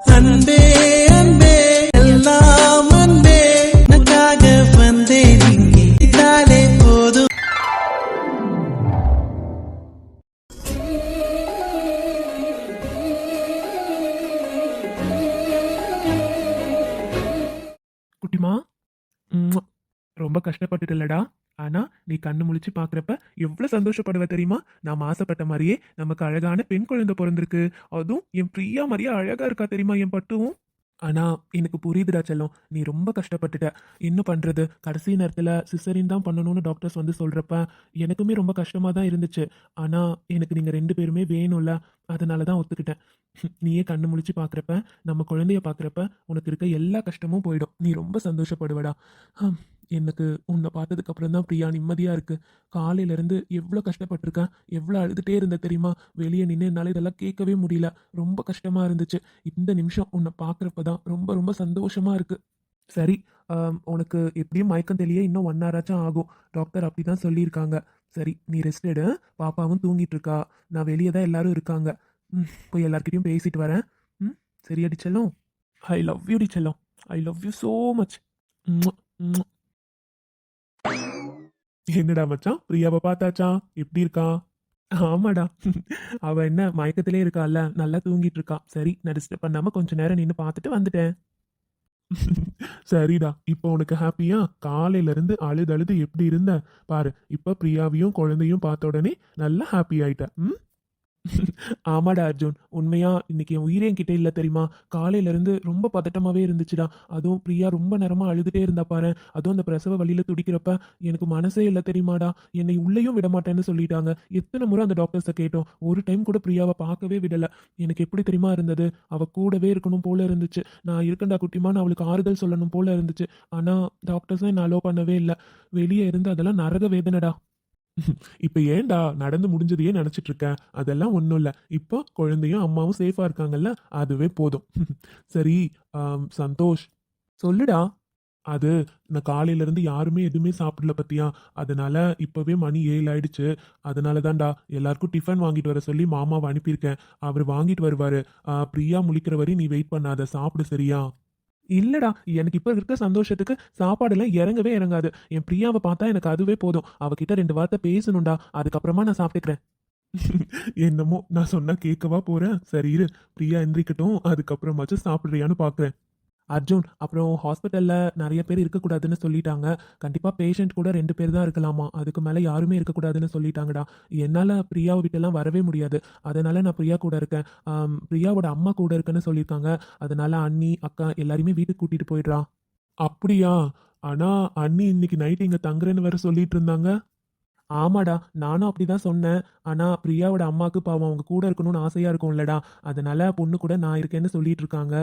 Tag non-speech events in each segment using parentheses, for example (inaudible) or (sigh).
அன்பே அன்பே எல்லாம் அன்பே. வந்தேன் இங்கே. இதாலே போதும். குட்டிமா ரொம்ப கஷ்டப்பட்டுட்டலடா ஆனா நீ கண்ணு முழிச்சு பாக்குறப்ப எவ்வளவு சந்தோஷப்படுவ தெரியுமா? நாம் ஆசைப்பட்ட மாதிரியே நமக்கு அழகான பெண் குழந்தை பிறந்திருக்கு. அதுவும் என் பிரியா மாதிரியே அழகா இருக்கா தெரியுமா என் பட்டுவும்? ஆனா எனக்கு புரியுதுடா செல்லம். நீ ரொம்ப கஷ்டப்பட்டுட்ட. என்ன பண்றது? கடைசி நேரத்துல சிசரின் தான் பண்ணணும்னு டாக்டர்ஸ் வந்து சொல்றப்ப எனக்குமே ரொம்ப கஷ்டமா தான் இருந்துச்சு. ஆனா எனக்கு நீங்க ரெண்டு பேருமே வேணும்ல. அதனால தான் ஒத்துக்கிட்டேன். நீயே கண்ணு முழிச்சு பாக்குறப்ப நம்ம குழந்தைய பாக்குறப்ப உனக்கு இருக்க எல்லா கஷ்டமும் போயிடும். நீ ரொம்ப சந்தோஷப்படுவடா. ஹம், எனக்கு உன்னை பார்த்ததுக்கு அப்புறம் தான் பிரியா நிம்மதியா இருக்கு. காலையில இருந்து எவ்வளோ கஷ்டப்பட்டிருக்கேன்? எவ்வளோ அழுதுகிட்டே இருந்த தெரியுமா? வெளியே நின்று என்னால் இதெல்லாம் கேட்கவே முடியல. ரொம்ப கஷ்டமா இருந்துச்சு. இந்த நிமிஷம் உன்னை பார்க்குறப்ப தான் ரொம்ப ரொம்ப சந்தோஷமா இருக்கு. சரி உனக்கு எப்படியும் மயக்கம் தெளிய இன்னும் ஒன் ஹவராச்சும் ஆகும். டாக்டர் அப்படி தான் சொல்லியிருக்காங்க. சரி நீ ரெஸ்ட் எடு. பாப்பாவும் தூங்கிட்டு இருக்கா. நான் வெளியே தான் எல்லாரும் இருக்காங்க. ம் போய் எல்லாருக்கிட்டையும் பேசிட்டு வரேன். ம் சரி அடிச்சலும் I love you டிச்சலும் I love you so much ம் ம் என்னடா மச்சான்? பிரியாவை பார்த்தாச்சா? எப்படி இருக்கா? ஆமாடா. அவ என்ன மயக்கத்திலே இருக்கால நல்லா தூங்கிட்டு இருக்கா. சரி நான் டிஸ்டர்ப் பண்ணாம கொஞ்ச நேரம் நின்று பார்த்துட்டு வந்துட்டேன். சரிடா இப்போ உனக்கு ஹாப்பியா காலையில இருந்து அழுது அழுது எப்படி இருந்த? பாரு இப்ப பிரியாவையும் குழந்தையும் பார்த்த உடனே நல்லா ஹாப்பி ஆயிட்ட. ம்? ஆமாடா அர்ஜுன் உண்மையா? இன்னைக்கு என் உயிரே என்கிட்ட இல்ல தெரியுமா? காலையில இருந்து ரொம்ப பதட்டமாவே இருந்துச்சுடா. அதுவும் பிரியா ரொம்ப நேரமா அழுதுட்டே இருந்தா பாரு அதுவும் அந்த பிரசவ வழியில துடிக்கிறப்ப எனக்கு மனசே இல்ல தெரியுமாடா? என்னை உள்ளேயும் விட மாட்டேன்னு சொல்லிட்டாங்க. எத்தனை முறை அந்த டாக்டர்ஸை கேட்டோம். ஒரு டைம் கூட பிரியாவை பார்க்கவே விடல. எனக்கு எப்படி தெரியுமா இருந்தது? அவ கூடவே இருக்கணும் போல இருந்துச்சு. நான் இருக்கண்டா குட்டிமான்னு அவளுக்கு ஆறுதல் சொல்லணும் போல இருந்துச்சு. ஆனா டாக்டர்ஸும் என்ன அலோ பண்ணவே இல்லை. வெளியே இருந்து அதெல்லாம் நரக வேதனைடா. இப்ப ஏன்டா நடந்து முடிஞ்சதையே நினைச்சிட்டு இருக்கேன் அதெல்லாம் ஒன்றும் இல்லை. இப்போ குழந்தையும் அம்மாவும் சேஃபா இருக்காங்கல்ல? அதுவே போதும். (laughs) சரி சந்தோஷ். சொல்லுடா. அது நான் காலையில இருந்து யாருமே எதுவுமே சாப்பிடல பத்தியா? அதனால இப்பவே மணி ஏழு ஆயிடுச்சு அதனால தான்டா எல்லாருக்கும் டிஃபன் வாங்கிட்டு வர சொல்லி மாமாவை அனுப்பியிருக்கேன். அவர் வாங்கிட்டு வருவாரு. பிரியா முழிக்கிற வரையும் நீ வெயிட் பண்ணாத. சாப்பிடு சரியா? இல்லடா எனக்கு இப்ப இருக்க சந்தோஷத்துக்கு சாப்பாடுலாம் இறங்கவே இறங்காது. என் பிரியாவை பார்த்தா எனக்கு அதுவே போதும். அவகிட்ட ரெண்டு வார்த்தை பேசணும்டா. அதுக்கப்புறமா நான் சாப்பிட்டுக்கிறேன். (laughs) என்னமோ நான் சொன்னா கேட்கவா போறேன் சரி இரு. பிரியா எந்திரிக்கட்டும். அதுக்கப்புறமாச்சும் சாப்பிடுறியான்னு பாக்குறேன். அர்ஜுன் அப்புறம் ஹாஸ்பிட்டலில் நிறைய பேர் இருக்கக்கூடாதுன்னு சொல்லிட்டாங்க. கண்டிப்பாக பேஷண்ட் கூட ரெண்டு பேர் தான் இருக்கலாமா? அதுக்கு மேலே யாருமே இருக்கக்கூடாதுன்னு சொல்லிட்டாங்கடா. என்னால் பிரியாவை விட்டெல்லாம் வரவே முடியாது. அதனால நான் பிரியா கூட இருக்கேன். பிரியாவோட அம்மா கூட இருக்குன்னு சொல்லியிருக்காங்க. அதனால அண்ணி அக்கா எல்லாருமே வீட்டுக்கு கூட்டிட்டு போயிடுறா. அப்படியா? ஆனால் அண்ணி இன்னைக்கு நைட் இங்கே தங்குறேன்னு வேற சொல்லிட்டு இருந்தாங்க. ஆமாடா நானும் அப்படி தான் சொன்னேன். ஆனால் பிரியாவோட அம்மாவுக்கு பாவம் அவங்க கூட இருக்கணும்னு ஆசையாக இருக்கும்லடா. அதனால பொண்ணு கூட நான் இருக்கேன்னு சொல்லிட்டு இருக்காங்க.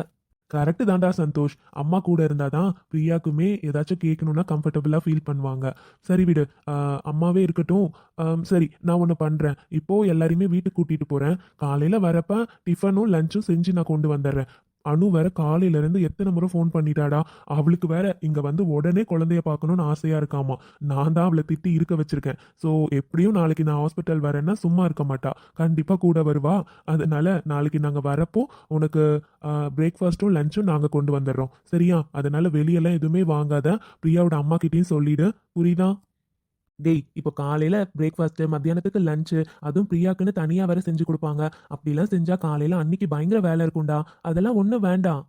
கரெக்டு தான்டா சந்தோஷ். அம்மா கூட இருந்தாதான் பிரியாக்குமே ஏதாச்சும் கேட்கணும்னா கம்ஃபர்டபுளாக ஃபீல் பண்ணுவாங்க. சரி விடு. அம்மாவே இருக்கட்டும். சரி நான் ஒன்று பண்றேன். இப்போது எல்லாரையுமே வீட்டுக்கு கூட்டிட்டு போறேன். காலையில் வரப்ப டிஃபனும் லஞ்சும் செஞ்சு நான் கொண்டு வந்துடுறேன். அனு வேற காலையில இருந்து எத்தனை முறை ஃபோன் பண்ணிட்டாடா? அவளுக்கு வேற இங்க வந்து உடனே குழந்தைய பார்க்கணும்னு ஆசையா இருக்காமா? நான் தான் அவளை திட்டி இருக்க வச்சிருக்கேன். ஸோ எப்படியும் நாளைக்கு நான் ஹாஸ்பிட்டல் வரேன்னா சும்மா இருக்க மாட்டா. கண்டிப்பா கூட வருவா. அதனால நாளைக்கு நாங்க வரப்போ உனக்கு பிரேக்ஃபாஸ்ட்டும் லஞ்சும் நாங்க கொண்டு வந்துடுறோம். சரியா? அதனால வெளியெல்லாம் எதுவுமே வாங்காத. பிரியாவோட அம்மா கிட்டேயும் சொல்லிடு. புரியுதா? டேய் இப்போ காலையில பிரேக்ஃபாஸ்ட்டு மத்தியானத்துக்கு லஞ்சு அதுவும் பிரியாக்குன்னு தனியாக வேற செஞ்சு கொடுப்பாங்க. அப்படிலாம் செஞ்சா காலையில அன்னைக்கு பயங்கர வேலை இருக்கும்டா. அதெல்லாம் ஒன்றும் வேண்டாம்.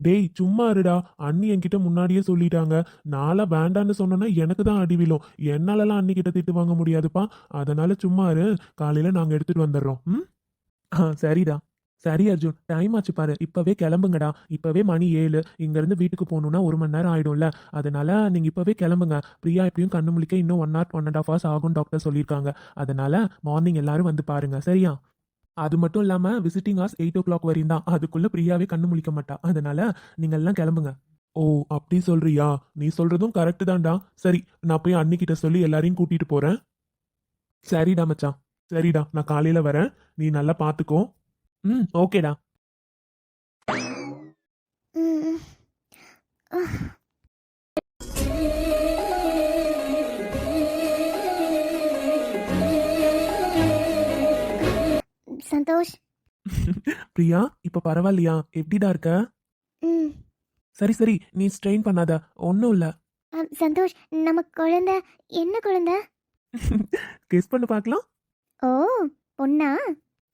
டேய் சும்மா இருடா. அண்ணி என்கிட்ட முன்னாடியே சொல்லிட்டாங்க. நாளா வேண்டான்னு சொன்னோன்னா எனக்கு தான் அடி விழும். என்னாலலாம் அண்ணி கிட்ட திட்டு வாங்க முடியாதுப்பா. அதனால சும்மா இரு. காலையில நாங்க எடுத்துட்டு வந்துடுறோம். ம்? ஆ சரிடா. சரி அர்ஜுன் டைம் ஆச்சு பாரு. இப்பவே கிளம்புங்கடா. இப்பவே மணி ஏழு. இங்க இருந்து வீட்டுக்கு போகணும்னா ஒரு மணி நேரம் ஆயிடும்ல. அதனால நீங்க இப்பவே கிளம்புங்க. பிரியா எப்படியும் கண்ணு முழிக்க இன்னும் one or one and half hours ஆகும் டாக்டர் சொல்லியிருக்காங்க. அதனால மார்னிங் எல்லாரும் வந்து பாருங்க. சரியா? அது மட்டும் இல்லாம visiting hours eight o'clock வரையும் தான். அதுக்குள்ள பிரியாவே கண்ணு முழிக்க மாட்டா. அதனால நீங்க எல்லாம் கிளம்புங்க. ஓ அப்படி சொல்றியா? நீ சொல்றதும் கரெக்டு தான்டா. சரி நான் போய் அன்னிக்கிட்ட சொல்லி எல்லாரையும் கூட்டிட்டு போறேன். சரிடா மச்சான். சரிடா நான் காலையில வரேன். நீ நல்லா பாத்துக்கோ. ம் ஓகேடா. சந்தோஷ். பிரியா இப்ப பரவாயில்லையா? எப்படிடா இருக்க? ம். சரி சரி நீ ஸ்ட்ரெயின் பண்ணாத. ஒன்றும் இல்லை. சந்தோஷ் நம்ம குழந்தை என்ன குழந்தை? கெஸ் (laughs) பண்ணி பார்க்கலாம் ஓ பொண்ணா?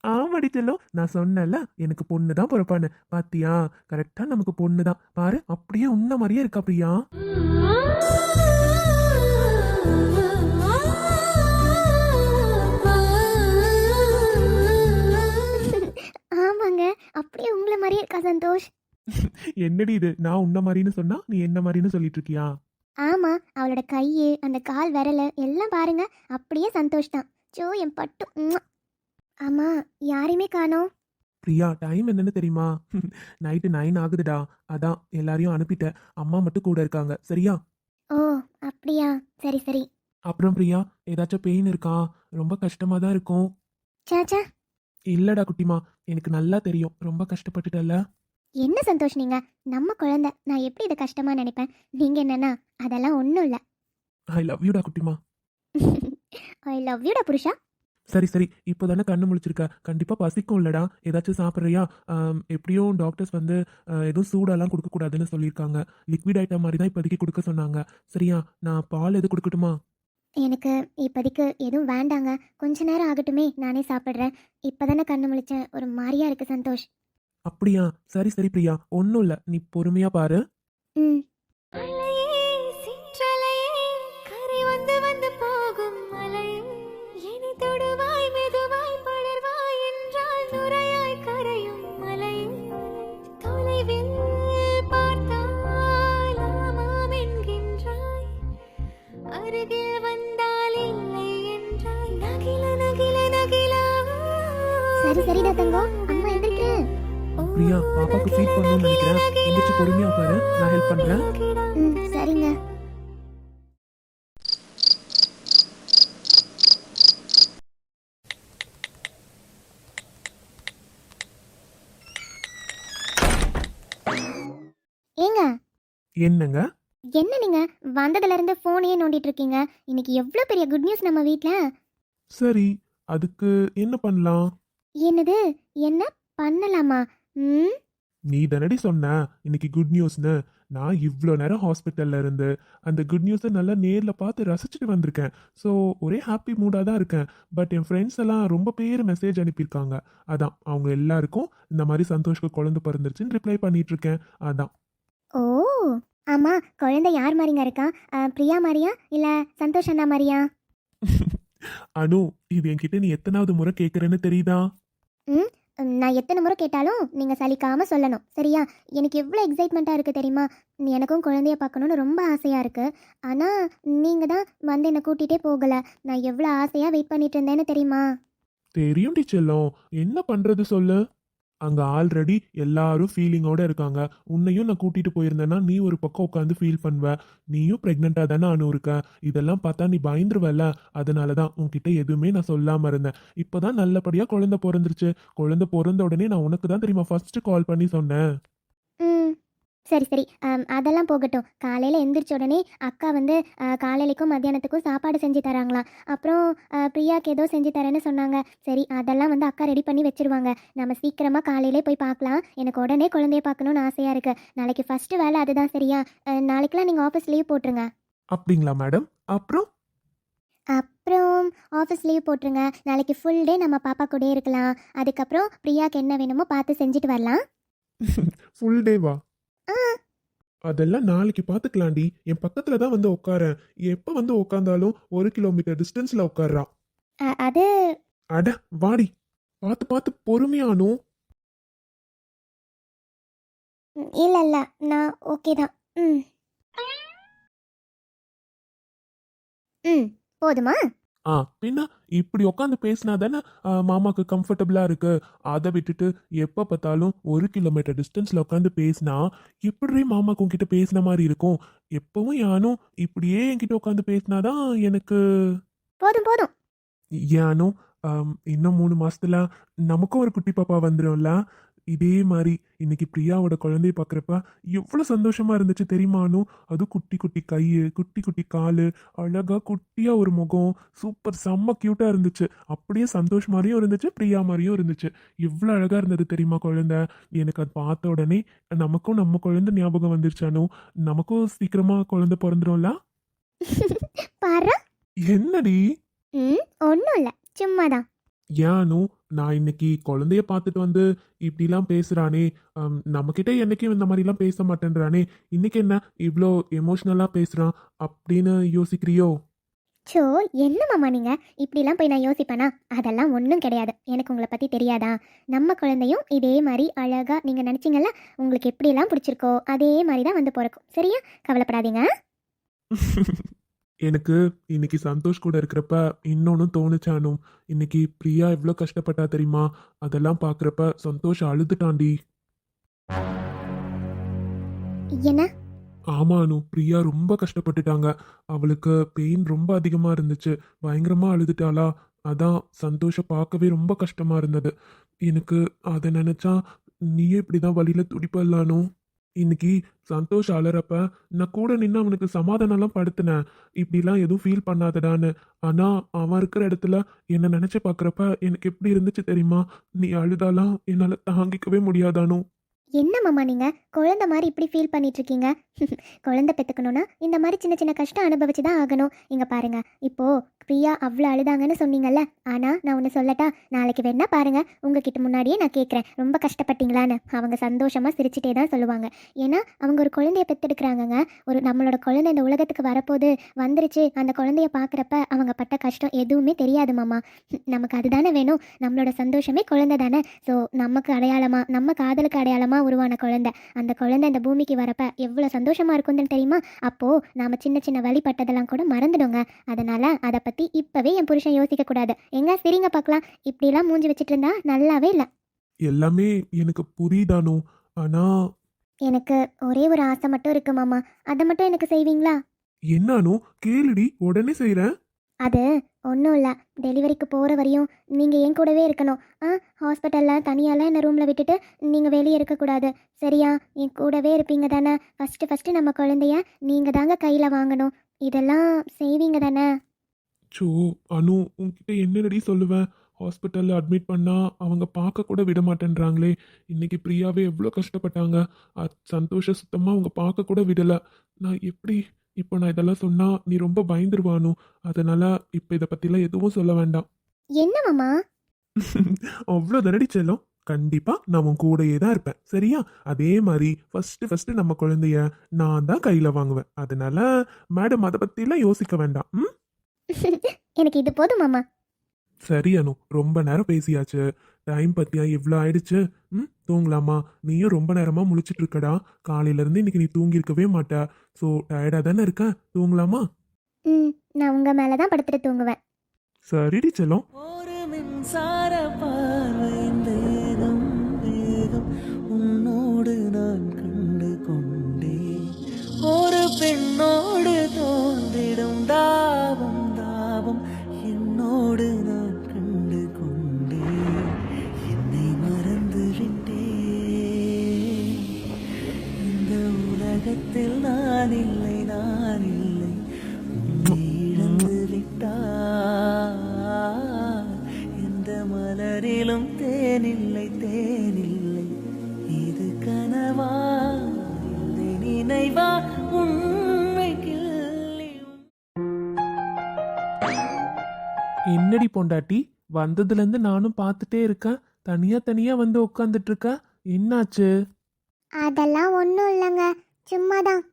ஆமாடி செல்லம். நான் சொன்னேன்ல எனக்கு பொண்ணு தான் பிறப்பான்னு. பாத்தியா? கரெக்டா நமக்கு பொண்ணு தான் பாரு அப்படியே உன்ன மாதிரியே இருக்கா பிரியா? ஆமாங்க அப்படியே உங்களை மாதிரியே இருக்கா சந்தோஷ்? என்னடி இது? நான் உன்ன மாதிரின்னு சொன்னா நீ என்ன மாதிரின்னு சொல்லிட்டு இருக்கியா? ஆமா அவளோட கையு அந்த கால் விரல எல்லாம் பாருங்க அப்படியே சந்தோஷ் தான் சோ என் பட்டு உம்மா. ஆமா யாரையுமே காணோம். பிரியா டைம் என்னன்னு தெரியுமா? (laughs) Night nine ஆகுதுடா. அதான் எல்லாரையும் அனுப்பிட்டேன். அம்மா மட்டும் கூட இருக்காங்க. சரியா? ஓ அப்படியா? சரி சரி. அப்புறம் பிரியா ஏதாச்சும் பெயின் இருக்கா? ரொம்ப கஷ்டமா தான் இருக்கும். சாச்சா? இல்லடா குட்டிமா எனக்கு நல்லா தெரியும். ரொம்ப கஷ்டப்பட்டுட்டல்ல? என்ன சந்தோஷ் நீங்க? நம்ம குழந்தை. நான் எப்படி இதை கஷ்டமா நினைப்பேன்? நீங்க என்னன்னா அதெல்லாம் ஒன்றும் இல்லை. ஐ லவ் யூடா குட்டிமா. ஐ லவ் யூடா புருஷா. சரி சரி. இப்போதானே கண்ணு முழிச்சிருக்க. கண்டிப்பா பசிக்கும் இல்லடா ஏதாச்சும் சாப்பிட்றியா? எப்படியும் டாக்டர்ஸ் வந்து எதுவும் சூடெல்லாம் கொடுக்கக்கூடாதுன்னு சொல்லியிருக்காங்க. லிக்விட் ஐட்டம் மாதிரி தான் இப்போதைக்கு கொடுக்க சொன்னாங்க. சரியா? நான் பால் எது கொடுக்கட்டுமா? எனக்கு இப்போதைக்கு எதுவும் வேண்டாங்க. கொஞ்ச நேரம் ஆகட்டுமே. நானே சாப்பிட்றேன். இப்போதானே கண்ணு முழிச்சேன். ஒரு மாதிரியா இருக்கு சந்தோஷ். அப்படியா? சரி சரி பிரியா. ஒன்றும் இல்லை. நீ பொறுமையா பாரு. ம். சரி சரிடா தங்கம் அம்மா எந்திரிக்கிறேன் பிரியா பாப்பாக்கு ஃபீட் பண்ணணும்னு நினைக்கிறேன். எந்திரிச்சு பொறுமையா பாரு நான் ஹெல்ப் பண்றேன். ம் சரிங்க. ஏங்க? என்னங்க? என்ன நீங்க? வந்ததுல இருந்து போனையே நோண்டிட்டு இருக்கீங்க இன்னைக்கு எவ்வளவு பெரிய குட் நியூஸ் நம்ம வீட்ல? சரி அதுக்கு என்ன பண்ணலாம்? என்னது? என்ன பண்ணலாமா? ம்? நீ தானடி சொன்ன இன்னைக்கு குட் நியூஸ்னு நான் இவ்வளோ நேரம் ஹாஸ்பிட்டல்ல இருந்து அந்த குட் நியூஸை நல்லா நேரில் பார்த்து ரசிச்சுட்டு வந்திருக்கேன். ஸோ ஒரே ஹாப்பி மூடாக தான் இருக்கேன். பட் என் ஃப்ரெண்ட்ஸ் எல்லாம் ரொம்ப பேர் மெசேஜ் அனுப்பியிருக்காங்க. அதான் அவங்க எல்லாருக்கும் இந்த மாதிரி சந்தோஷ்க்கு குழந்தை பிறந்துருச்சுன்னு ரிப்ளை பண்ணிட்டு இருக்கேன் அதான். ஓ! ஆமா குழந்தை யார் மாதிரிங்க இருக்கா? அஹ், பிரியா மாதிரியா? இல்ல சந்தோஷ் அண்ணா மாதிரியா? அனு இது என்கிட்ட நீ எத்தனாவது முறை கேட்குறேன்னு தெரியுதா? ம், நான் எத்தனை முறை கேட்டாலும் நீங்க சலிக்காம சொல்லணும் சரியா? எனக்கு எவ்வளோ எக்ஸைட்மெண்ட்டாக இருக்கு தெரியுமா? நீ எனக்கும் குழந்தைய பார்க்கணுன்னு ரொம்ப ஆசையா இருக்கு. ஆனா நீங்க தான் வந்து என்னை கூட்டிகிட்டே போகல. நான் எவ்வளோ ஆசையா வெயிட் பண்ணிட்டு இருந்தேன்னு தெரியுமா? தெரியும் டீச்சர்லாம் என்ன பண்றது சொல்லு? அங்கே ஆல்ரெடி எல்லாரும் ஃபீலிங்கோட இருக்காங்க. உன்னையும் நான் கூட்டிட்டு போயிருந்தேன்னா நீ ஒரு பக்கம் உட்காந்து ஃபீல் பண்ணுவ. நீயும் ப்ரெக்னெண்டாக தானே அனு இருக்க. இதெல்லாம் பார்த்தா நீ பயந்துருவல அதனால தான் உன்கிட்ட எதுவுமே நான் சொல்லாமல் இருந்தேன். இப்போ தான் நல்லபடியாக குழந்தை பிறந்துருச்சு. குழந்தை பிறந்த உடனே நான் உனக்கு தான் தெரியுமா? ஃபர்ஸ்ட் கால் பண்ணி சொன்னேன். சரி சரி. அதெல்லாம் போகட்டும். காலையில் எந்திரிச்ச உடனே அக்கா வந்து காலையிலைக்கும் மத்தியானத்துக்கும் சாப்பாடு செஞ்சு தராங்களாம். அப்புறம் பிரியாக்கு ஏதோ செஞ்சு தரேன்னு சொன்னாங்க. சரி அதெல்லாம் வந்து அக்கா ரெடி பண்ணி வச்சிருவாங்க. நம்ம சீக்கிரமாக காலையிலே போய் பார்க்கலாம். எனக்கு உடனே குழந்தைய பார்க்கணுன்னு ஆசையாக இருக்குது நாளைக்கு ஃபஸ்ட்டு வேலை அதுதான் சரியா? நாளைக்கெலாம் நீங்கள் ஆஃபீஸ் லீவ் போட்டுருங்க. அப்படிங்களா மேடம் அப்புறம்? அப்புறம் ஆஃபீஸ் லீவ் போட்டுருங்க. நாளைக்கு ஃபுல் டே நம்ம பாப்பா கூட இருக்கலாம். அதுக்கப்புறம் பிரியாக்கு என்ன வேணுமோ பார்த்து செஞ்சுட்டு வரலாம். (laughs) ஃபுல் டேவா அதெல்லாம் நாளைக்கு பார்த்துக்கலாம்டி என் பக்கத்துல தான் வந்து உட்காரேன் எப்போ வந்து உட்காந்தாலும் ஒரு கிலோமீட்டர் டிஸ்டன்ஸ்ல உட்கார்றா. அ, அது அட வாடி. பார்த்து பார்த்து பொறுமையானோ இல்லை இல்லை. நான் ஓகே தான். ம். ம் போதுமா? ஆ பின்ன இப்படி உட்காந்து பேசினா தானே மாமாக்கு கம்ஃபர்டபுளா இருக்கு. அதை விட்டுட்டு எப்போ பார்த்தாலும் ஒரு கிலோமீட்டர் டிஸ்டன்ஸ்ல உட்காந்து பேசினா எப்படி மாமாக்கு உன்கிட்ட பேசின மாதிரி இருக்கும். எப்பவும் யானும் இப்படியே என்கிட்ட உட்காந்து பேசினாதான் எனக்கு போதும் போதும். யானும் இன்னும் மூணு மாசத்துல நமக்கும் ஒரு குட்டி பாப்பா வந்துடும்ல இதே மாதிரி இன்னைக்கு பிரியாவோட குழந்தைய பார்க்குறப்ப எவ்வளோ சந்தோஷமா இருந்துச்சு தெரியுமானு அது குட்டி குட்டி கை குட்டி குட்டி காலு அழகா குட்டியா ஒரு முகம் சூப்பர் செம்ம கியூட்டா இருந்துச்சு. அப்படியே சந்தோஷ் மாதிரியும் இருந்துச்சு பிரியா மாதிரியும் இருந்துச்சு. எவ்வளோ அழகா இருந்தது தெரியுமா குழந்தை? எனக்கு அது பார்த்த உடனே நமக்கும் நம்ம குழந்தை ஞாபகம் வந்துருச்சானு நமக்கும் சீக்கிரமா குழந்தை பிறந்துரும்ல? (laughs) பாரு. என்னடி? ஒன்றும் இல்லை. சும்மா ஏனு நான் இன்னைக்கு குழந்தைய பார்த்துட்டு வந்து இப்படிலாம் பேசுறானே ஹம், நம்மக்கிட்ட என்னைக்கும் இந்த மாதிரிலாம் பேச மாட்டேன்றானே இன்னைக்கு என்ன இவ்வளோ எமோஷ்னலாக பேசுறான் அப்படின்னு யோசிக்கிறியோ? ஸோ என்ன மாமா நீங்கள் இப்படிலாம் போய் நான் யோசிப்பேனா? அதெல்லாம் ஒன்றும் கிடையாது. எனக்கு உங்களை பற்றி தெரியாதா? நம்ம குழந்தையும் இதே மாதிரி அழகாக நீங்கள் நினச்சிங்கல்ல உங்களுக்கு எப்படிலாம் பிடிச்சிருக்கோ அதே மாதிரி தான் வந்து பிறக்கும். சரியா? கவலைப்படாதீங்க (laughs) எனக்கு இன்னைக்கு சந்தோஷ் கூட இருக்கிறப்ப இன்னொன்னும் தோணுச்சானும் இன்னைக்கு பிரியா எவ்வளோ கஷ்டப்பட்டா தெரியுமா? அதெல்லாம் பார்க்குறப்ப சந்தோஷ் அழுதுட்டான்டி. என்ன ஆமானு பிரியா ரொம்ப கஷ்டப்பட்டுட்டாங்க. அவளுக்கு பெயின் ரொம்ப அதிகமாக இருந்துச்சு. பயங்கரமா அழுதுட்டாளா? அதான் சந்தோஷம் பார்க்கவே ரொம்ப கஷ்டமா இருந்தது. எனக்கு அதை நினைச்சா நீயே இப்படிதான் வழியில துடிப்பல்லானோ இன்னைக்கு சந்தோஷ் அலறப்ப நான் கூட நின்று அவனுக்கு சமாதானம்லாம் படுத்தினேன். இப்படிலாம் எதுவும் ஃபீல் பண்ணாதடான்னு. ஆனால் அவன் இருக்கிற இடத்துல என்னை நினச்சி பார்க்குறப்ப எனக்கு எப்படி இருந்துச்சு தெரியுமா? நீ அழுதாலாம் என்னால் தாங்கிக்கவே முடியாதானோ? என்ன மாமா நீங்கள் குழந்த மாதிரி இப்படி ஃபீல் பண்ணிட்டு இருக்கீங்க (laughs) குழந்தை பெற்றுக்கணும்னா இந்த மாதிரி சின்ன சின்ன கஷ்டம் அனுபவிச்சு தான் ஆகணும். இங்கே பாருங்க. இப்போ பிரியா அவ்வளோ அழுதாங்கன்னு சொன்னீங்கல்ல? ஆனால் நான் ஒன்று சொல்லட்டா? நாளைக்கு வேணா பாருங்க. உங்ககிட்ட முன்னாடியே நான் கேட்குறேன் ரொம்ப கஷ்டப்பட்டீங்களான்னு. அவங்க சந்தோஷமாக சிரிச்சிட்டே தான் சொல்லுவாங்க. ஏன்னா அவங்க ஒரு குழந்தைய பெற்றெடுக்கிறாங்கங்க ஒரு நம்மளோட குழந்தை இந்த உலகத்துக்கு வரப்போது வந்துருச்சு. அந்த குழந்தைய பார்க்குறப்ப அவங்க பட்ட கஷ்டம் எதுவுமே தெரியாது மாமா. நமக்கு அதுதானே வேணும். நம்மளோட சந்தோஷமே குழந்தை தானே. ஸோ நமக்கு அடையாளமாக நம்ம காதலுக்கு அடையாளமா உருவான குழந்தை. அந்த குழந்தை இந்த பூமிக்கு வரப்ப எவ்வளோ சந்தோஷமா இருக்கும்னு தெரியுமா? அப்போ நாம சின்ன சின்ன வழிபட்டதெல்லாம் கூட மறந்துடுங்க. அதனால அதை பத்தி இப்பவே என் புருஷன் யோசிக்க கூடாது. எங்க சிரிங்க பார்க்கலாம் இப்படிலாம் மூஞ்சி வச்சிட்டு இருந்தா நல்லாவே இல்லை. எல்லாமே எனக்கு புரியுதானோ ஆனா எனக்கு ஒரே ஒரு ஆசை மட்டும் இருக்கு மாமா. அதை மட்டும் எனக்கு செய்வீங்களா? என்னானோ கேளுடி. உடனே செய்றேன். அது ஒன்றும் இல்லை. டெலிவரிக்கு போகிற வரையும் நீங்கள் என் கூடவே இருக்கணும். ஆ ஹாஸ்பிட்டலில் தனியாலாம் என்ன ரூமில் விட்டுட்டு நீங்கள் வெளியே இருக்கக்கூடாது சரியா? என் கூடவே இருப்பீங்க தானே? ஃபஸ்ட்டு ஃபஸ்ட்டு நம்ம குழந்தைய நீங்கள் தாங்க கையில் வாங்கணும். இதெல்லாம் செய்வீங்க தானே? சோ அனு உன்கிட்ட என்னடி சொல்லுவேன் ஹாஸ்பிட்டலில் அட்மிட் பண்ணால் அவங்க பார்க்க கூட விட மாட்டேன்றாங்களே. இன்னைக்கு பிரியாவே எவ்வளோ கஷ்டப்பட்டாங்க. அது சந்தோஷ சுத்தமாக அவங்க பார்க்க கூட விடலை. நான் எப்படி இப்போ நான் இதெல்லாம் சொன்னா நீ ரொம்ப பயந்துருவானு? அதனால இப்போ இதை பற்றிலாம் எதுவும் சொல்ல வேண்டாம். என்ன மாமா? (laughs) அவ்வளோ தரடி செல்லம். கண்டிப்பா நான் உன் கூடயே தான் இருப்பேன். சரியா? அதே மாதிரி ஃபர்ஸ்ட் ஃபர்ஸ்ட் நம்ம குழந்தைய நான் தான் கையில வாங்குவேன். அதனால மேடம் அதை பத்திலாம் யோசிக்க வேண்டாம். ம்? (laughs) எனக்கு இது போதும் மாமா. சரி அனு ரொம்ப நேரம் பேசியாச்சு. டைம் பத்தியா? எவ்வளோ ஆயிடுச்சு. ம் தூங்கலாமா? நீயும் ரொம்ப நேரமா முழிச்சிட்டு இருக்கடா காலையில இருந்து இன்னைக்கு நீ தூங்கியிருக்கவே மாட்ட. ஸோ டயர்டா தானே இருக்க? தூங்கலாமா? ம் நான் உங்கள் மேலே தான் படுத்துட்டு தூங்குவேன். சரிடி செல்லம். ஒரு மின்சார தேனில்லை தேனில்லை. இது கனவா? நினைவா? என்னடி பொண்டாட்டி? வந்ததுலேருந்து நானும் பார்த்துட்டே இருக்கேன். தனியா தனியா வந்து உட்காந்துட்டு இருக்க என்னாச்சு? அதெல்லாம் ஒன்றும் இல்லைங்க. சும்மா தான்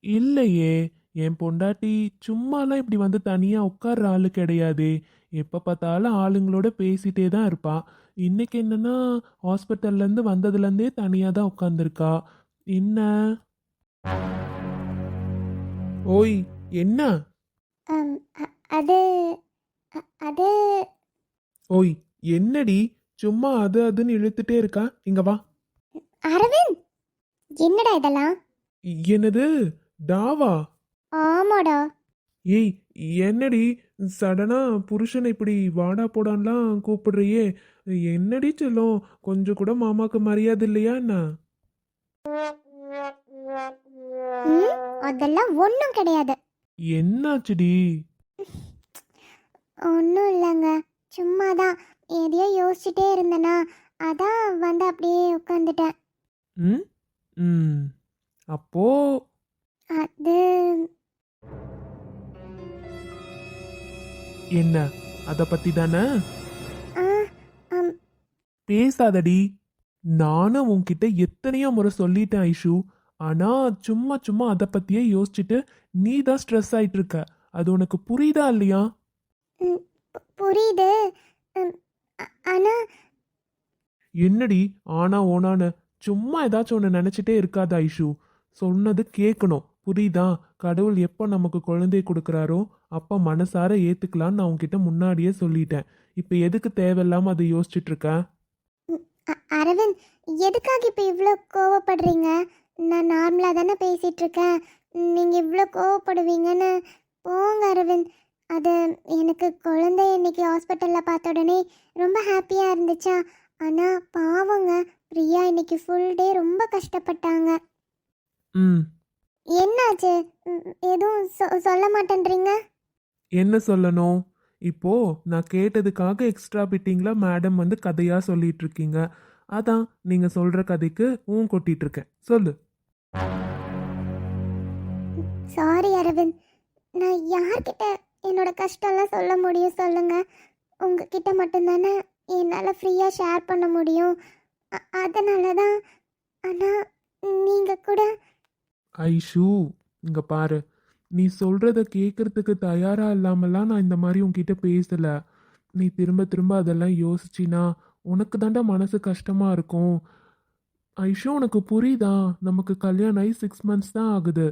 இல்லையே. என் பொண்டாட்டி சும்மாலாம் இப்படி வந்து தனியா உட்கார்ற ஆளு கிடையாதே. எப்ப பார்த்தாலும் ஆளுங்களோட பேசிட்டே தான் இருப்பா. இன்னைக்கு என்னன்னா ஹாஸ்பிட்டல்ல இருந்து வந்ததுல இருந்தே தனியா தான் உட்காந்துருக்கா என்ன? ஓய் என்ன? அது அது. ஓய் என்னடி? சும்மா அது அதுன்னு இழுத்துட்டே இருக்கா? இங்க வா. அரவிந்த்! என்னடா இதெல்லாம்? என்னது? டாவா ஆமாடா. ஏய் என்னடி? சடனா புருஷனை இப்படி வாடா போடான்லாம் கூப்பிடுறியே. என்னடி செல்லம்? கொஞ்சம் கூட மாமாக்கு மரியாதை இல்லையா என்ன? ம் அதெல்லாம் ஒன்றும் கிடையாது. என்னாச்சுடி? ஒன்றும் இல்லைங்க. சும்மா தான் எதையோ யோசிச்சுட்டே இருந்தேனா அதான் வந்து அப்படியே உட்காந்துட்டேன் ம் ம். அப்போ? அது என்ன? அத பத்தி தானே? பேசாதடி. நானும் உன்கிட்ட எத்தனையோ முறை சொல்லிட்டேன் ஐஷு. ஆனா சும்மா சும்மா அதை பத்தியே யோசிச்சுட்டு நீ தான் ஸ்ட்ரெஸ் ஆயிட்டு இருக்க அது உனக்கு புரியுதா இல்லையா? புரியுது. ஆனா என்னடி? ஆனா ஓனான்னு சும்மா ஏதாச்சும் ஒன்று நினச்சிட்டே இருக்காத ஐஷு. சொன்னது கேட்கணும் புரியுதா? கடவுள் எப்போ நமக்கு குழந்தைய கொடுக்குறாரோ அப்போ மனசார ஏற்றுக்கலான்னு நான் உன்கிட்ட முன்னாடியே சொல்லிட்டேன். இப்போ எதுக்கு தேவையில்லாமல் அதை யோசிச்சுட்டு இருக்க அரவிந்த் எதுக்காக இப்போ இவ்வளோ கோவப்படுறீங்க? நான் நார்மலாக தானே பேசிகிட்டு இருக்கேன் நீங்கள் இவ்வளோ கோவப்படுவீங்கன்னு. போங்க அரவிந்த். அது எனக்கு குழந்தை இன்னைக்கு ஹாஸ்பிட்டலில் பார்த்த உடனே ரொம்ப ஹாப்பியாக இருந்துச்சா? ஆனால் பாவங்க பிரியா இன்னைக்கு ஃபுல் டே ரொம்ப கஷ்டப்பட்டாங்க. ம். என்னாச்சு? எதுவும் சொ- சொல்ல மாட்டேன்றீங்க? என்ன சொல்லணும்? இப்போ நான் கேட்டதுக்காக எக்ஸ்ட்ரா பிட்டிங்ல மேடம் வந்து கதையா சொல்லிட்டு இருக்கீங்க அதான் நீங்க சொல்ற கதைக்கு ஊன் கொட்டிட்டு இருக்கேன் சொல்லு. சாரி அரவிந்த். நான் யார்கிட்ட என்னோட கஷ்டம்லாம் சொல்ல முடியும் சொல்லுங்க. உங்ககிட்ட மட்டும்தானே என்னால் ஃப்ரீயாக ஷேர் பண்ண முடியும். அதனால தான் ஆனால் நீங்கள் கூட ஐஷு இங்க பாரு. நீ சொல்கிறத கேட்கறதுக்கு தயாராக இல்லாமலாம் நான் இந்த மாதிரி உன்கிட்ட பேசலை. நீ திரும்ப திரும்ப அதெல்லாம் யோசிச்சினா உனக்கு தாண்டா மனசு கஷ்டமாக இருக்கும். ஐஷோ உனக்கு புரியுதா? நமக்கு கல்யாணம் ஆகி சிக்ஸ் மந்த்ஸ் தான் ஆகுது.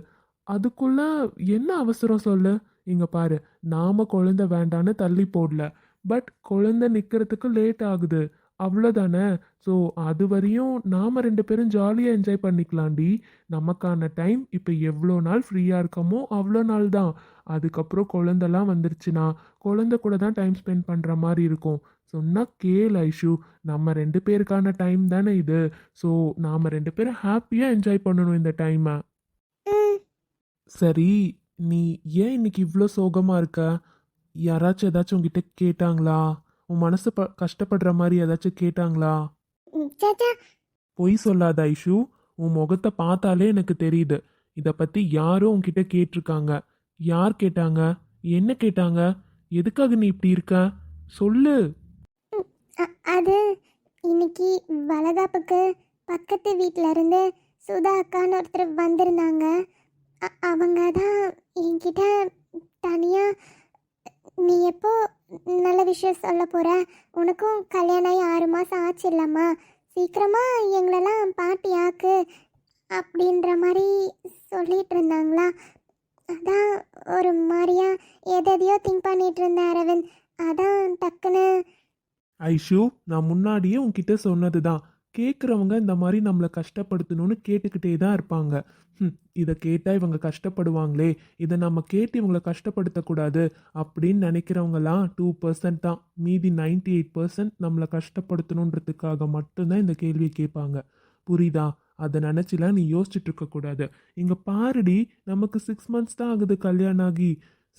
அதுக்குள்ளே என்ன அவசரம் சொல்லு? இங்கே பாரு நாம் குழந்தை வேண்டான்னு தள்ளி போடல. பட் குழந்தை நிற்கிறதுக்கு லேட் ஆகுது. அவ்வளோதானே ஸோ அது வரையும் நாம ரெண்டு பேரும் ஜாலியாக என்ஜாய் பண்ணிக்கலாம்டி. நமக்கான டைம் இப்போ எவ்வளோ நாள் ஃப்ரீயாக இருக்கமோ அவ்வளோ நாள் தான். அதுக்கப்புறம் குழந்தெல்லாம் வந்துருச்சுன்னா குழந்தை கூட தான் டைம் ஸ்பெண்ட் பண்ணுற மாதிரி இருக்கும். சொன்னால் கேள் ஐஷு நம்ம ரெண்டு பேருக்கான டைம் தானே இது. ஸோ நாம் ரெண்டு பேரும் ஹாப்பியாக என்ஜாய் பண்ணணும் இந்த டைமை சரி நீ ஏன் இன்னைக்கு இவ்வளோ சோகமாக இருக்க? யாராச்சும் ஏதாச்சும் உங்ககிட்ட கேட்டாங்களா? உன் மனசு ப கஷ்டப்படுற மாதிரி ஏதாச்சும் கேட்டாங்களா? சாச்சா. பொய் சொல்லாத ஐஷு. உன் முகத்தை பார்த்தாலே எனக்கு தெரியுது. இதை பற்றி யாரும் உன்கிட்ட கேட்டிருக்காங்க. யார் கேட்டாங்க? என்ன கேட்டாங்க? எதுக்காக நீ இப்படி இருக்க? சொல்லு. அ- அது இன்னைக்கு வளகாப்புக்கு பக்கத்து வீட்டில் இருந்து சுதா அக்கான்னு ஒருத்தர் வந்திருந்தாங்க. அ- அவங்க தான் என்கிட்ட தனியாக நீ எப்போ நல்ல விஷயம் சொல்ல போகிற உனக்கும் கல்யாணம் ஆகி ஆறு மாதம் ஆச்சு இல்லைம்மா சீக்கிரமாக எங்களெல்லாம் பாட்டி ஆக்கு அப்படின்ற மாதிரி சொல்லிட்டு இருந்தாங்களா? அதான் ஒரு மாதிரியா எதையோ திங்க் பண்ணிட்டு இருந்தேன் அரவிந்த். அதான் டக்குன்னு ஐஷு நான் முன்னாடியே உன்கிட்ட சொன்னது தான் கேட்குறவங்க இந்த மாதிரி நம்மளை கஷ்டப்படுத்தணும்னு கேட்டுக்கிட்டே தான் இருப்பாங்க. ம் இதை கேட்டால் இவங்க கஷ்டப்படுவாங்களே. இதை நம்ம கேட்டு இவங்களை கஷ்டப்படுத்தக்கூடாது அப்படின்னு நினைக்கிறவங்கலாம் டூ பர்சன்ட் தான். மீதி நைன்டி எயிட் பர்சன்ட் நம்மளை கஷ்டப்படுத்தணுன்றதுக்காக மட்டும்தான் இந்த கேள்வியை கேட்பாங்க. புரியுதா? அதை நினச்சிலாம் நீ யோசிச்சுட்டு இருக்கக்கூடாது இங்கே பாருடி நமக்கு சிக்ஸ் மந்த்ஸ் தான் ஆகுது கல்யாணம் ஆகி.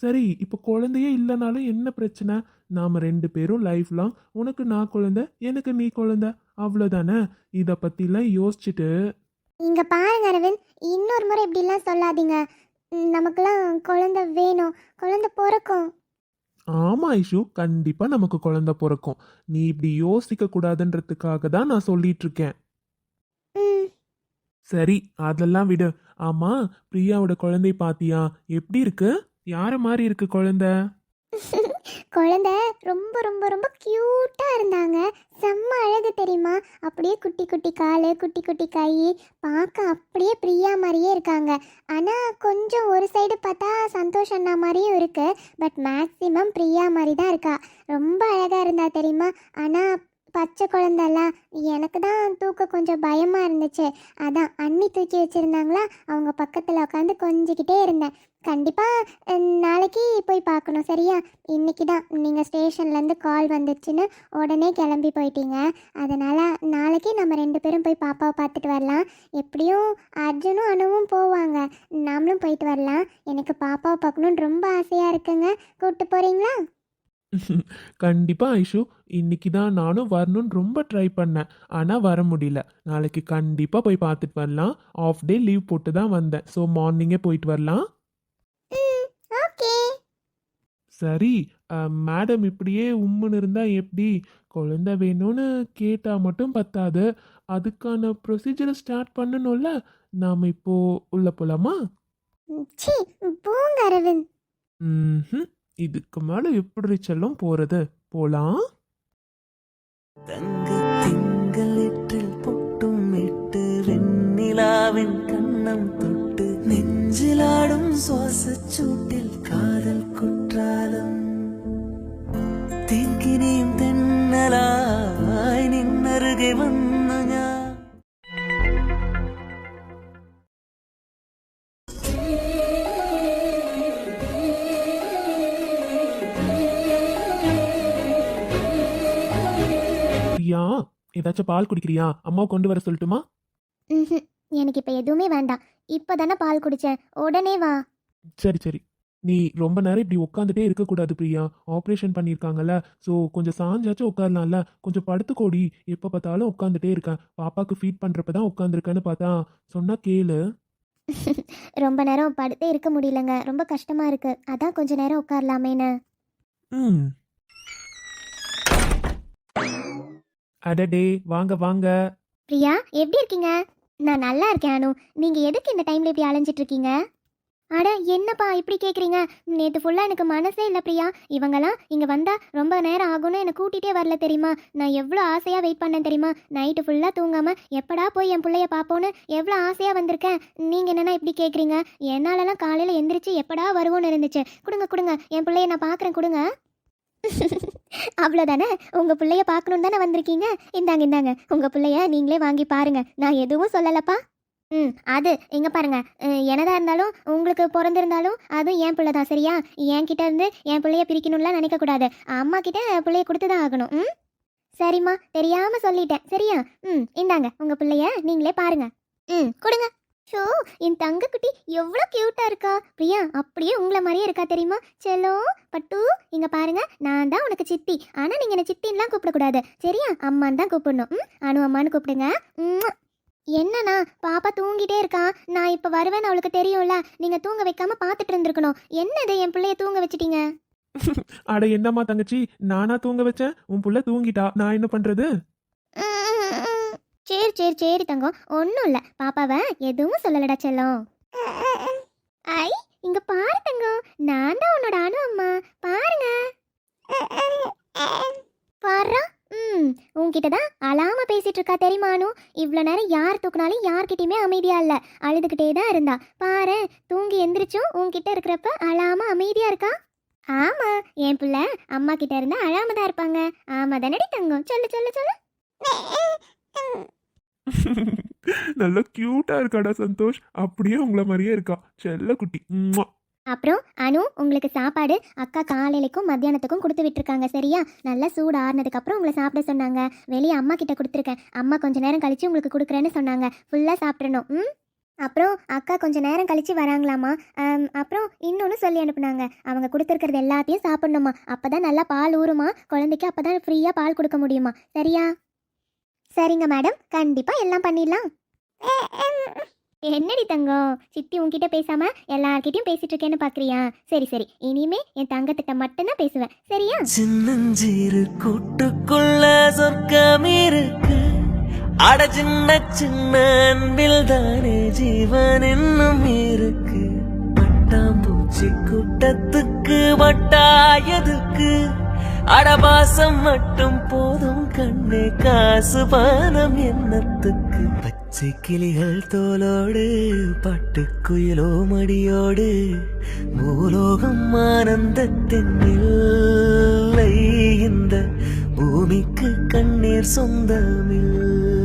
சரி இப்போ குழந்தையே இல்லைனாலும் என்ன பிரச்சனை? நாம் ரெண்டு பேரும் லைஃப் லாங் உனக்கு நான் குழந்தை எனக்கு நீ குழந்தை. அவ்வளோதானே இதை பற்றிலாம் யோசிச்சுட்டு. இங்க பாருங்க அரவிந்த் இன்னொரு முறை இப்படிலாம் சொல்லாதீங்க. ம், நமக்கெல்லாம் குழந்தை வேணும். குழந்தை பிறக்கும். ஆமா ஐஷு. கண்டிப்பாக நமக்கு குழந்தை பிறக்கும். நீ இப்படி யோசிக்க கூடாதுன்றதுக்காக தான் நான் சொல்லிட்டு இருக்கேன் சரி அதெல்லாம் விடு. ஆமா பிரியாவோட குழந்தை பாத்தியா? எப்படி இருக்கு? யார மாதிரி இருக்கு குழந்தை? (laughs) குழந்தை ரொம்ப ரொம்ப ரொம்ப க்யூட்டாக இருந்தாங்க. செம்ம அழகு தெரியுமா? அப்படியே குட்டி குட்டி கால் குட்டி குட்டி கை பார்க்க அப்படியே பிரியா மாதிரியே இருக்காங்க. ஆனால் கொஞ்சம் ஒரு சைடு பார்த்தா சந்தோஷ் அண்ணா மாதிரியும் இருக்குது பட் மேக்ஸிமம் பிரியா மாதிரி தான் இருக்கா. ரொம்ப அழகாக இருந்தா தெரியுமா? ஆனால் பச்சை குழந்தெல்லாம் எனக்கு தான் தூக்க கொஞ்சம் பயமாக இருந்துச்சு. அதான் அண்ணி தூக்கி வச்சிருந்தாங்களா அவங்க பக்கத்தில் உட்காந்து கொஞ்சிக்கிட்டே இருந்தேன். கண்டிப்பாக நாளைக்கு போய் பார்க்கணும் சரியா? இன்னைக்கு தான் நீங்கள் ஸ்டேஷன்லேருந்து கால் வந்துச்சுன்னு உடனே கிளம்பி போயிட்டீங்க. அதனால் நாளைக்கு நம்ம ரெண்டு பேரும் போய் பாப்பாவை பார்த்துட்டு வரலாம். எப்படியும் அர்ஜுனும் அனுவும் போவாங்க. நாமளும் போயிட்டு வரலாம். எனக்கு பாப்பாவை பார்க்கணுன்னு ரொம்ப ஆசையாக இருக்குங்க. கூப்பிட்டு போகிறீங்களா கண்டிப்பா ஐஷு இன்னைக்கு தான் நானும் வரணும்னு ரொம்ப ட்ரை பண்ணேன். ஆனா வர முடியல. நாளைக்கு கண்டிப்பா போய் பார்த்துட்டு வரலாம். ஆஃப் டே லீவ் போட்டு தான் வந்தேன். ஸோ மார்னிங்கே போயிட்டு வரலாம். ம் ஓகே. சரி மேடம் இப்படியே உம்முன்னு இருந்தா எப்படி? குழந்தை வேணும்னு கேட்டா மட்டும் பத்தாது. அதுக்கான ப்ரொசீஜரை ஸ்டார்ட் பண்ணணும்ல? நாம இப்போ உள்ள போலாமா? ம்ஹும். இதுக்கு மேல எப்படி செல்லும் போறது? போலாம். தங்க திங்களிற்றில் பொட்டும் இட்டு வெண்ணிலாவின் கண்ணம் தொட்டு நெஞ்சிலாடும் சுவாச சூட்டில் காதல் குற்றாலம். தீர்க்கினியும் தென்னலாய் நின்னருகே வந்து ஏதாச்சும் பால் குடிக்கிறியா? அம்மா கொண்டு வர சொல்லட்டுமா? ம்ஹும். எனக்கு இப்போ எதுவுமே வேண்டாம். இப்போ தானே பால் குடித்தேன் உடனே வா. சரி சரி. நீ ரொம்ப நேரம் இப்படி உட்காந்துட்டே இருக்கக்கூடாது பிரியா. ஆப்ரேஷன் பண்ணியிருக்காங்கல்ல. ஸோ கொஞ்சம் சாஞ்சாச்சும் உட்காரலாம்ல. கொஞ்சம் படுத்துக்கோடி. எப்போ பார்த்தாலும் உட்காந்துட்டே இருக்கேன். பாப்பாக்கு ஃபீட் பண்ணுறப்ப தான் உட்காந்துருக்கேன்னு பார்த்தா சொன்னா கேளு. (laughs) ரொம்ப நேரம் படுத்தே இருக்க முடியலங்க. ரொம்ப கஷ்டமாக இருக்கு. அதான் கொஞ்ச நேரம் உட்காரலாமேன்னு. ம். அடடே வாங்க வாங்க. பிரியா எப்படி இருக்கீங்க? நான் நல்லா இருக்கேன் அனு. நீங்கள் எதுக்கு இந்த டைமில் இப்படி அலைஞ்சிட்டு இருக்கீங்க? அட என்னப்பா இப்படி கேட்குறீங்க நேற்று ஃபுல்லாக எனக்கு மனசே இல்லை பிரியா. இவங்கெல்லாம் இங்கே வந்தால் ரொம்ப நேரம் ஆகும்னு என்னை கூட்டிகிட்டே வரல தெரியுமா? நான் எவ்வளோ ஆசையாக வெயிட் பண்ணேன் தெரியுமா? நைட்டு ஃபுல்லாக தூங்காமல் எப்படா போய் என் பிள்ளைய பார்ப்போன்னு எவ்வளோ ஆசையாக வந்திருக்கேன்? நீங்கள் என்னன்னா இப்படி கேட்குறீங்க என்னாலலாம் காலையில் எந்திரிச்சு எப்படா வருவோன்னு இருந்துச்சு. கொடுங்க கொடுங்க. என் பிள்ளைய நான் பார்க்குறேன் கொடுங்க. அவ்வளோதானே உங்கள் பிள்ளைய பார்க்கணும் தானே வந்திருக்கீங்க? இந்தாங்க இந்தாங்க. உங்கள் பிள்ளைய நீங்களே வாங்கி பாருங்க. நான் எதுவும் சொல்லலப்பா. ம் அது இங்கே பாருங்க. அஹ், என்னதா இருந்தாலும் உங்களுக்கு பிறந்திருந்தாலும் அதுவும் என் பிள்ளை தான் சரியா? என்கிட்ட இருந்து என் பிள்ளைய பிரிக்கணும்லாம் நினைக்கக்கூடாது அம்மா கிட்ட பிள்ளைய கொடுத்து தான் ஆகணும். ம்? சரிம்மா தெரியாமல் சொல்லிட்டேன். சரியா? ம் இந்தாங்க உங்கள் பிள்ளைய நீங்களே பாருங்க. ம் கொடுங்க. ஷோ என் தங்கக்குட்டி எவ்வளோ க்யூட்டா இருக்கா. பிரியா அப்படியே உங்களை மாதிரியே இருக்கா தெரியுமா? செல்லோ பட்டு இங்க பாருங்க நான் தான் உனக்கு சித்தி. ஆனா நீங்க என்ன சித்தின்லாம் கூப்பிடக்கூடாது. சரியா? அம்மான்னு தான் கூப்பிடணும். ம்? அனு அம்மான்னு கூப்பிடுங்க. என்னண்ணா? பாப்பா தூங்கிட்டே இருக்கா. நான் இப்ப வருவேன்னு அவளுக்கு தெரியும்ல. நீங்க தூங்க வைக்காம பார்த்துட்டு இருந்திருக்கணும். என்னது என் பிள்ளைய தூங்க வச்சிட்டீங்க? அட என்னம்மா தங்கச்சி? நானா தூங்க வச்சேன். உன் புள்ள தூங்கிட்டா. நான் என்ன பண்றது? சரி சரி சரி தங்கம். ஒன்றும் இல்லை. பாப்பாவை எதுவும் சொல்லலடா செல்லம். ஐ இங்க பாரு தங்கம். நான் தான் உன்னோட அணு அம்மா. பாருங்க. பாரு? ம். உன்கிட்ட தான் அழாம பேசிட்டு இருக்கா தெரியுமானு இவ்வளோ நேரம் யார் தூக்குனாலும் யார்கிட்டயுமே அமைதியா இல்ல. அழுதுகிட்டே தான் இருந்தா. பாரு தூங்கி எந்திரிச்சும் உன்கிட்ட இருக்கிறப்ப அழாம அமைதியா இருக்கா? ஆமா. என் பிள்ளை அம்மா கிட்ட இருந்தா அழாம தான் இருப்பாங்க. ஆமா தானடி தங்கம். சொல்லு சொல்லு சொல்லு. (laughs) நல்லா கியூட்டா இருக்காடா சந்தோஷ். அப்படியே உங்கள மாதிரியே இருக்கா. செல்ல குட்டி. அப்புறம் அனு உங்களுக்கு சாப்பாடு அக்கா காலையிலக்கும் மத்தியானத்துக்கும் கொடுத்து விட்டுருக்காங்க சரியா? நல்லா சூடு ஆறுனதுக்கு அப்புறம் உங்களை சாப்பிட சொன்னாங்க. வெளியே அம்மா கிட்ட கொடுத்துருக்கேன். அம்மா கொஞ்ச நேரம் கழிச்சு உங்களுக்கு கொடுக்குறேன்னு சொன்னாங்க. ஃபுல்லாக சாப்பிடணும். ம்? அப்புறம் அக்கா கொஞ்ச நேரம் கழிச்சு வராங்களாமா அப்புறம் இன்னொன்று சொல்லி அனுப்புனாங்க. அவங்க கொடுத்துருக்கிறது எல்லாத்தையும் சாப்பிடணுமா அப்பதான் நல்லா பால் ஊறுமா குழந்தைக்கு அப்பதான் ஃப்ரீயாக பால் கொடுக்க முடியுமா சரியா? சரிங்க மேடம். கண்டிப்பாக எல்லாம் பண்ணிடலாம். என்னடி தங்கம்? சித்தி உன்கிட்ட பேசாம எல்லார்கிட்டயும் பேசிட்டு இருக்கேன்னு பாக்குறியா? சரி சரி. இனிமே என் தங்கத்திட்ட மட்டும்தான் பேசுவேன். சரியா? சின்னஞ்சீரு கூட்டுக்குள்ள சொர்க்கம் இருக்கு. அட சின்ன சின்ன அன்பில் தானே ஜீவன் இன்னும் இருக்கு. பட்டாம்பூச்சி கூட்டத்துக்கு வட்டாயதுக்கு அடபாசம் மட்டும் போதும் கண்ணே காசு பானம் எண்ணத்துக்கு பச்சை கிளிகள் தோலோடு பட்டுக்குயிலோ மடியோடு பூலோகம் ஆனந்தத்தின் இல்லை. இந்த பூமிக்கு கண்ணீர் சொந்தமில்லை.